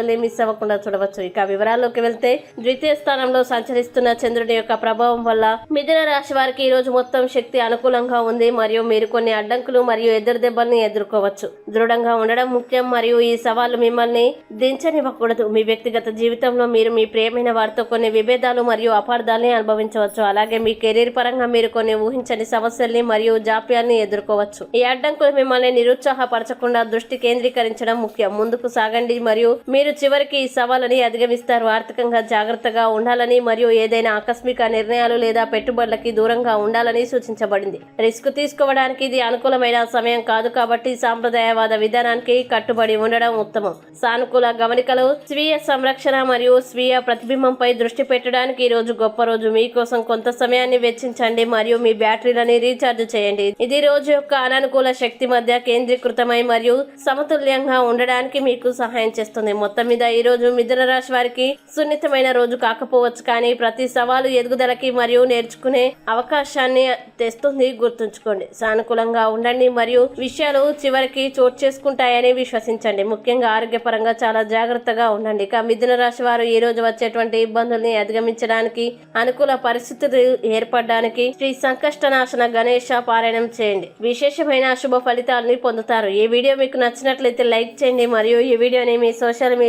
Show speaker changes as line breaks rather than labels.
వీడియోని మిస్ అవ్వకుండా చూడవచ్చు. ఇక వివరాల్లోకి వెళ్తే ద్వితీయ స్థానంలో సంచరిస్తున్న చంద్రుడి యొక్క ప్రభావం వల్ల మిథున రాశి వారికి ఈ రోజు మొత్తం శక్తి అనుకూలంగా ఉంది. మరియు మీరు కొన్ని అడ్డంకులు మరియు ఎదురు దెబ్బల్ని ఎదుర్కోవచ్చు. దృఢంగా ఉండడం ముఖ్యం. మరియు ఈ సవాళ్ళు మిమ్మల్ని దించనివ్వకూడదు. మీ వ్యక్తిగత జీవితంలో మీరు మీ ప్రియమైన వారితో కొన్ని విభేదాలు మరియు అపార్థాలని అనుభవించవచ్చు. అలాగే మీ కెరీర్ పరంగా మీరు కొన్ని ఊహించని సమస్యల్ని మరియు జాప్యాన్ని ఎదుర్కోవచ్చు. ఈ అడ్డంకులు మిమ్మల్ని నిరుత్సాహపరచకుండా దృష్టి కేంద్రీకరించడం ముఖ్యం. ముందుకు సాగండి. మరియు మీరు చివరికి ఈ సవాళ్ళని అధిగమిస్తారు. ఆర్థికంగా జాగ్రత్తగా ఉండాలని మరియు ఏదైనా ఆకస్మిక నిర్ణయాలు లేదా పెట్టుబడులకి దూరంగా ఉండాలని సూచించబడింది. రిస్క్ తీసుకోవడానికి ఇది అనుకూలమైన సమయం కాదు కాబట్టి సాంప్రదాయవాద విధానానికి కట్టుబడి ఉండడం ఉత్తమం. సానుకూల గమనికలు స్వీయ సంరక్షణ మరియు స్వీయ ప్రతిబింబంపై దృష్టి పెట్టడానికి ఈ రోజు గొప్ప రోజు. మీకోసం కొంత సమయాన్ని వెచ్చించండి మరియు మీ బ్యాటరీలని రీఛార్జ్ చేయండి. ఇది రోజు యొక్క అననుకూల శక్తి మధ్య కేంద్రీకృతమై మరియు సమతుల్యంగా ఉండడానికి మీకు సహాయం చేస్తుంది. మొత్తం మీద ఈ రోజు మిథున రాశి వారికి సున్నితమైన రోజు కాకపోవచ్చు కానీ ప్రతి సవాలు ఎదుగుదలకి మరియు నేర్చుకునే అవకాశాన్ని తెస్తుంది. గుర్తుంచుకోండి సానుకూలంగా ఉండండి మరియు విషయాలు చివరికి చోటు చేసుకుంటాయని విశ్వసించండి. ముఖ్యంగా ఆరోగ్యపరంగా చాలా జాగ్రత్తగా ఉండండి. ఇక మిథున రాశి వారు ఈ రోజు వచ్చేటువంటి ఇబ్బందుల్ని అధిగమించడానికి అనుకూల పరిస్థితులు ఏర్పడడానికి శ్రీ సంకష్టనాశన గణేష పారాయణం చేయండి. విశేషమైన శుభ ఫలితాలని పొందుతారు. ఈ వీడియో మీకు నచ్చినట్లయితే లైక్ చేయండి మరియు ఈ వీడియోని మీ సోషల్ మీడియా